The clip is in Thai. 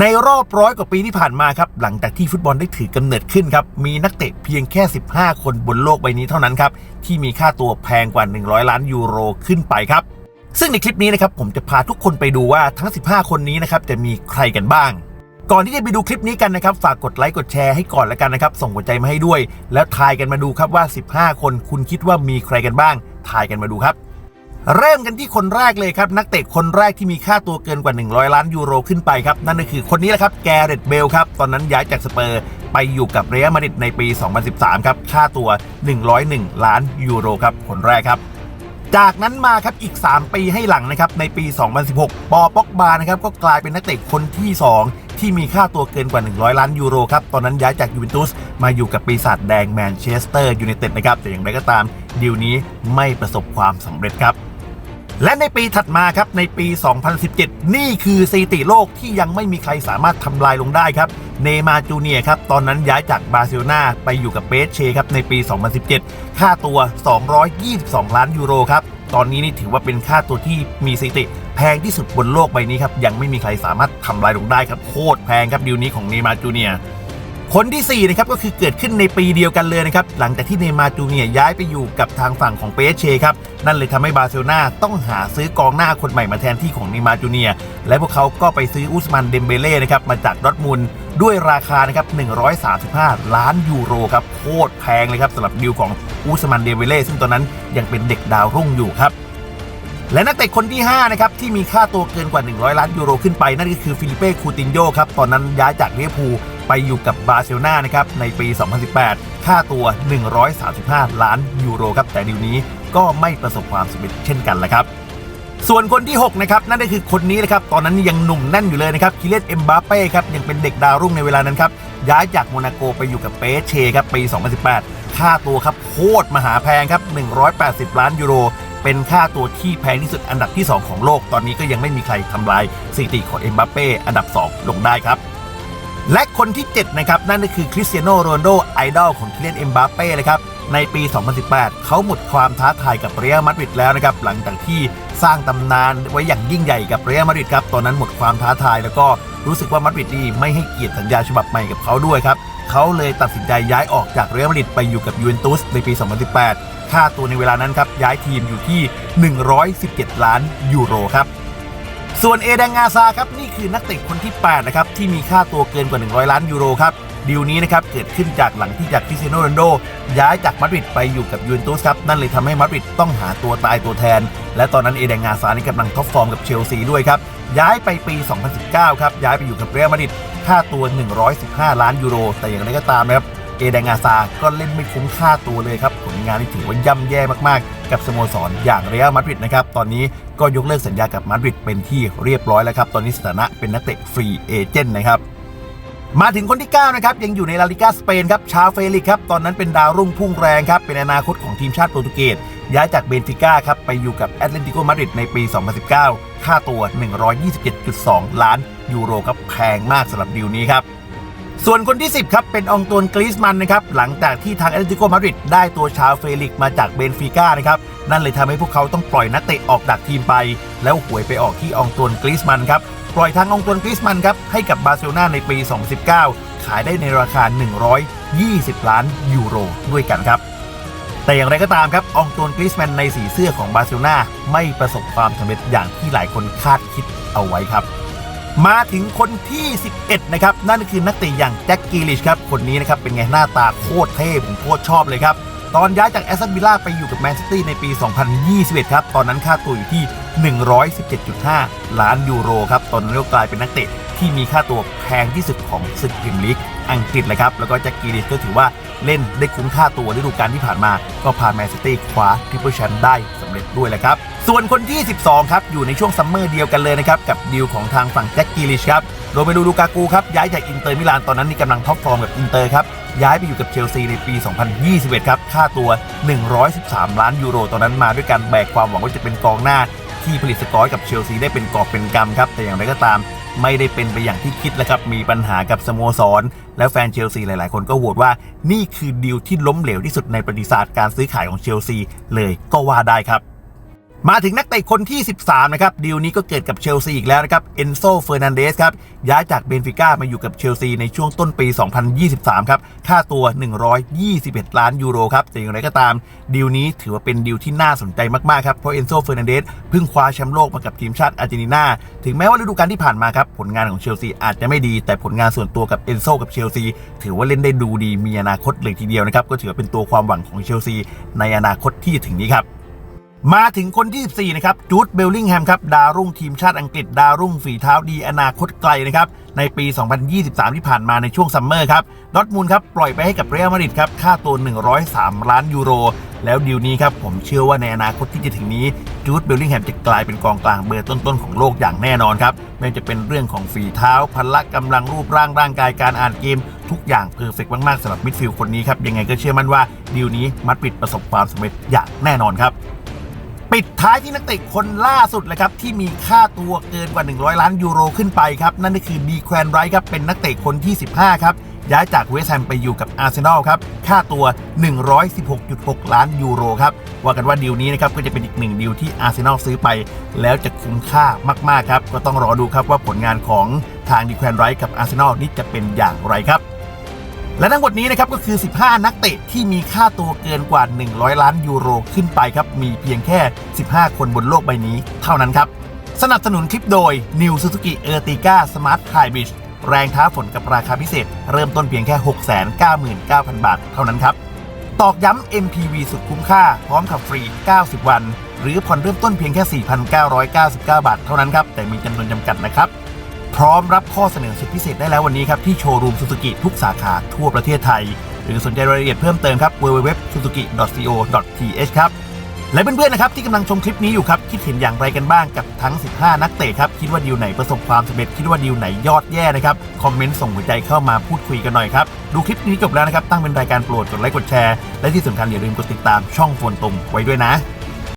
ในรอบร้อยกว่าปีที่ผ่านมาครับ หลังจากที่ฟุตบอลได้ถือกำเนิดขึ้นครับ มีนักเตะเพียงแค่ 15 คนบนโลกใบนี้เท่านั้นครับ ที่มีค่าตัวแพงกว่า 100 ล้านยูโรขึ้นไปครับ ซึ่งในคลิปนี้นะครับผมจะพาทุกคนไปดูว่าทั้ง 15 คนนี้นะครับจะมีใครกันบ้างก่อนที่จะไปดูคลิปนี้กันนะครับ ฝากกดไลค์กดแชร์ให้ก่อนแล้วกันนะครับ ส่งหัวใจมาให้ด้วย แล้วทายกันมาดูครับว่า 15 คนคุณคิดว่ามีใครกันบ้าง ทายกันมาดูครับ เริ่มกันที่คนแรกเลยครับนักเตะคนแรกที่มีค่าตัวเกินกว่า 100 ล้านยูโรขึ้นไปครับ นั่นก็คือคนนี้แหละครับแกเรตเบลครับ ตอนนั้นย้ายจากสเปอร์ไปอยู่กับเรอัลมาดริดในปี 2013 ครับ ค่าตัว 101 ล้านยูโรครับคนแรกครับจากนั้นมาครับอีก 3 ปีให้หลังนะครับในปี 2016 ปอป็อกบานะครับก็กลายเป็นนักเตะคนที่ 2 ที่มีค่าตัวเกินกว่า 100 ล้านยูโรครับ ตอนนั้นย้ายจากยูเวนตุสมาอยู่กับปีศาจแดงแมนเชสเตอร์ยูไนเต็ดนะครับแต่อย่างไรก็ตามดีลนี้ไม่ประสบความสำเร็จครับ และในปีถัดมาครับในปี 2017 นี่คือสถิติโลกที่ยังไม่มีใครสามารถทำลายลงได้ครับ เนมาร์จูเนียครับ ตอนนั้นย้ายจากบาร์เซโลนาไปอยู่กับเปสเชครับในปี 2017 ค่าตัว 222 ล้านยูโรครับ ตอนนี้นี่ถือว่าเป็นค่าตัวที่มีสถิติแพงที่สุดบนโลกใบนี้ครับ ยังไม่มีใครสามารถทำลายลงได้ครับ โคตรแพงครับดีลนี้ของเนมาร์จูเนีย คนที่4นะครับก็คือเกิดขึ้นในปีเดียวกันเลยนะครับหลังจากที่เนมาร์จูเนียย้ายไปอยู่กับทางฝั่งของเปเชครับนั่นเลยทำให้บาร์เซโลนาต้องหาซื้อกองหน้าคนใหม่มาแทนที่ของเนมาร์จูเนียและพวกเขาก็ไปซื้ออุสมันเดมเบเล่นะครับมาจากดอทมุนด้วยราคานะครับ135 ล้านยูโรครับโคตรแพงเลยครับสำหรับดีลของอุสมันเดมเบเล่ซึ่งตอนนั้นยังเป็นเด็กดาวรุ่งอยู่ครับและนักเตะคนที่ 5 นะครับ ที่มีค่าตัวเกินกว่า 100 ล้านยูโรขึ้นไป นั่นก็คือฟิลิเป้ คูตินโยครับ ตอนนั้นย้ายจากเวอร์พู ไปอยู่กับบาร์เซโลนานะครับในปี 2018 ค่าตัว 135 ล้านยูโรครับแต่ดีลนี้ก็ไม่ประสบความสำเร็จเช่นกันแหละครับ ส่วนคนที่ 6 นะครับ นั่นก็คือคนนี้นะครับ ตอนนั้นยังหนุ่มแน่นอยู่เลยนะครับคิเลนเอ็มบาเป้ครับยังเป็นเด็กดาวรุ่งในเวลานั้นครับ ย้ายจากโมนาโกไปอยู่กับเปเชครับปี 2018 ค่าตัวครับโคตรมหาแพงครับ 180 ล้านยูโรเป็นค่าตัวที่แพงที่สุดอันดับที่ 2 ของโลก ตอนนี้ก็ยังไม่มีใครทำลายสถิติของเอ็มบาเป้อันดับ 2 ลงได้ครับ และคนที่ 7 นะครับ นั่นก็คือคริสเตียโนโรนโดไอดอลของคิเลนเอ็มบาเป้เลยครับในปี 2018 เขาหมดความท้าทายกับเรอัลมาดริดแล้วนะครับ หลังจากที่สร้างตำนานไว้อย่างยิ่งใหญ่กับเรอัลมาดริดครับ ตอนนั้นหมดความท้าทายแล้วก็รู้สึกว่ามาดริดนี่ไม่ให้เกียรติสัญญาฉบับใหม่กับเขาด้วยครับ เขาเลยตัดสินใจย้ายออกจากเรอัลมาดริดไปอยู่กับยูเวนตุสในปี 2018 ค่าตัวในเวลานั้นครับย้ายทีมอยู่ที่ 117 ล้านยูโรครับ ส่วนเอเดงงาซาครับนี่คือนักเตะคนที่ 8 นะครับ ที่มีค่าตัวเกินกว่า 100 ล้านยูโรครับดีลนี้นะครับเกิดขึ้นจากหลังที่จากคริสเตียโนโรนโด ย้ายจากมาดริดไปอยู่กับยูเวนตุสครับ นั่นเลยทำให้มาดริดต้องหาตัวตายตัวแทน และตอนนั้นเอเดงงาซานี่กำลังท็อปฟอร์มกับเชลซีด้วยครับ ย้ายไปปี 2019 ครับ ย้ายไปอยู่กับเรอัลมาดริดค่าตัว 115 ล้านยูโร แต่อย่างไรก็ตามนะครับ เอเดงาซา ก็เล่นไม่คุ้มค่าตัวเลยครับ ผลงานที่ถือว่าย่ำแย่มากๆ กับสโมสรอย่างเรอัลมาดริดนะครับ ตอนนี้ก็ยกเลิกสัญญากับมาดริดเป็นที่เรียบร้อยแล้วครับ ตอนนี้สถานะเป็นนักเตะฟรีเอเจนต์นะครับมาถึงคนที่ 9 นะครับ ยังอยู่ในลาลิกาสเปนครับ ชาเฟลิกครับ ตอนนั้นเป็นดาวรุ่งพุ่งแรงครับ เป็นอนาคตของทีมชาติโปรตุเกสย้ายจากเบนฟิก้าครับ ไปอยู่กับแอตเลติโกมาดริดในปี 2019 ค่าตัว 127.2 ล้านยูโรครับแพงมากสำหรับดีลนี้ครับ ส่วนคนที่ 10 ครับ เป็นองตวนกรีซมันนะครับ หลังจากที่ทางแอตเลติโกมาดริดได้ตัวชาวเฟลิกมาจากเบนฟิก้านะครับ นั่นเลยทำให้พวกเขาต้องปล่อยนักเตะออกจากทีมไป แล้วหวยไปออกที่องตวนกรีซมันครับ ปล่อยทางองตวนกรีซมันครับ ให้กับบาร์เซโลนาในปี 2019 ขายได้ในราคา 120 ล้านยูโรด้วยกันครับแต่อย่างไรก็ตามครับ องตวนกรีซแมนในสีเสื้อของบาร์เซโลนาไม่ประสบความสำเร็จอย่างที่หลายคนคาดคิดเอาไว้ครับ มาถึงคนที่ 11 นะครับ นั่นคือนักเตะอย่างแจ็คกีลิชครับคนนี้นะครับเป็นไงหน้าตาโคตรเท่ผมโคตรชอบเลยครับ ตอนย้ายจากแอสตันวิลล่าไปอยู่กับแมนซิตี้ในปี 2021 ครับ ตอนนั้นค่าตัวอยู่ที่ 117.5 ล้านยูโรครับตอนนั้นก็กลายเป็นนักเตะ ที่มีค่าตัวแพงที่สุดของศึกพรีเมียร์ลีกอังกฤษเลยครับ แล้วก็แจ็คกีลิชก็ถือว่าเล่นได้คุ้มค่าตัวฤดูกาลที่ผ่านมา ก็พาแมนซิตี้คว้าทริปเปิลแชมป์ได้สำเร็จด้วยแหละครับ ส่วนคนที่ 12 ครับ อยู่ในช่วงซัมเมอร์เดียวกันเลยนะครับ กับดีลของทางฝั่งแจ็คกีลิชครับโรเมลูลูกากูครับ ย้ายจากอินเตอร์มิลานตอนนั้นนี่กำลังท็อปฟอร์มกับอินเตอร์ครับ ย้ายไปอยู่กับเชลซีในปี 2021 ครับ ค่าตัว 113 ล้านยูโรตอนนั้นมาด้วยการแบกความหวังว่าจะเป็นกองหน้าที่ผลิตสกอร์กับเชลซีได้เป็นกอบเป็นกำครับแต่อย่างไรก็ตาม ไม่ได้เป็นไปอย่างที่คิดแล้วครับ มีปัญหากับสโมสร และแฟนเชลซีหลายๆ คนก็โหวตว่า นี่คือดีลที่ล้มเหลวที่สุดในประวัติศาสตร์การซื้อขายของเชลซีเลยก็ว่าได้ครับ มาถึงนักเตะคนที่ 13 นะครับดีลนี้ก็เกิดกับเชลซีอีกแล้วนะครับเอนโซเฟอร์นันเดสครับย้ายจากเบนฟิก้ามาอยู่กับเชลซีในช่วงต้นปี 2023 ครับค่าตัว 121 ล้านยูโรครับแต่อย่างไรก็ตามดีลนี้ถือว่าเป็นดีลที่น่าสนใจมากๆครับเพราะเอนโซเฟอร์นันเดสเพิ่งคว้าแชมป์โลกมากับทีมชาติอาร์เจนตินาถึงแม้ว่าฤดูกาลที่ผ่านมาครับผลงานของเชลซีอาจจะไม่ดี แต่ผลงานส่วนตัวกับเอนโซกับเชลซีถือว่าเล่นได้ดูดีมีอนาคตเลยทีเดียวนะครับก็ถือว่าเป็นตัวความหวังของเชลซีในอนาคตที่จะถึงนี้ครับ มาถึงคนที่ 14 นะครับ จูดเบลลิงแฮมครับ ดาวรุ่งทีมชาติอังกฤษ ดาวรุ่งฝีเท้าดีอนาคตไกลนะครับ ในปี 2023 ที่ผ่านมาในช่วงซัมเมอร์ครับ ดอทมูลครับ ปล่อยไปให้กับเรอัลมาดริดครับ ค่าตัว 103 ล้านยูโร แล้วดีลนี้ครับ ผมเชื่อว่าในอนาคตที่จะถึงนี้ จูดเบลลิงแฮมจะกลายเป็นกองกลางเบอร์ต้นๆของโลกอย่างแน่นอนครับไม่ว่าจะเป็นเรื่องของฝีเท้า พละกำลังรูปร่างร่างกายการอ่านเกม ทุกอย่างเพอร์เฟกมากๆสำหรับมิดฟิลด์คนนี้ครับยังไงก็เชื่อมั่นว่าดีลนี้มัดปิดประสบความสำเร็จอย่างแน่นอนครับ ปิดท้ายที่นักเตะคนล่าสุดเลยครับ ที่มีค่าตัวเกินกว่า 100 ล้านยูโรขึ้นไปครับ นั่นก็คือดีแควนไรท์ครับ เป็นนักเตะคนที่ 15 ครับ ย้ายจากเวสต์แฮมไปอยู่กับอาร์เซนอลครับ ค่าตัว 116.6 ล้านยูโรครับ ว่ากันว่าดีลนี้นะครับ ก็จะเป็นอีกหนึ่งดีลที่อาร์เซนอลซื้อไป แล้วจะคุ้มค่ามาก ๆ ครับ ก็ต้องรอดูครับว่าผลงานของทางดีแควนไรท์กับอาร์เซนอลนี่จะเป็นอย่างไรครับ และทั้งหมดนี้นะครับก็คือ 15 นักเตะที่มีค่าตัวเกินกว่า 100 ล้านยูโรขึ้นไปครับ มีเพียงแค่ 15 คนบนโลกใบนี้ เท่านั้นครับ สนับสนุนคลิปโดย New Suzuki Ertiga Smart Hybrid แรงท้าฝนกับราคาพิเศษ เริ่มต้นเพียงแค่ 699,000 บาท เท่านั้นครับ ตอกย้ำ MPV สุดคุ้มค่า พร้อมขับฟรี 90 วัน หรือผ่อนเริ่มต้นเพียงแค่ 4,999 บาท เท่านั้นครับ แต่มีจำนวนจำกัดนะครับ พร้อมรับข้อเสนอสุดพิเศษได้แล้ววันนี้ครับ ที่โชว์รูมซูซูกิทุกสาขาทั่วประเทศไทย หรือสนใจรายละเอียดเพิ่มเติมครับ www.suzuki.co.th ครับ และเพื่อนๆนะครับที่กำลังชมคลิปนี้อยู่ครับ คิดเห็นอย่างไรกันบ้างกับทั้ง 15 นักเตะครับ คิดว่าดีลไหนประสบความสำเร็จคิดว่าดีลไหนยอดแย่นะครับคอมเมนต์ส่งหัวใจเข้ามาพูดคุยกันหน่อยครับดูคลิปนี้จบแล้วนะครับตั้งเป็นรายการโปรดกดไลค์กดแชร์และที่สำคัญอย่าลืมกดติดตามช่องโฟนตรงไว้ด้วยนะ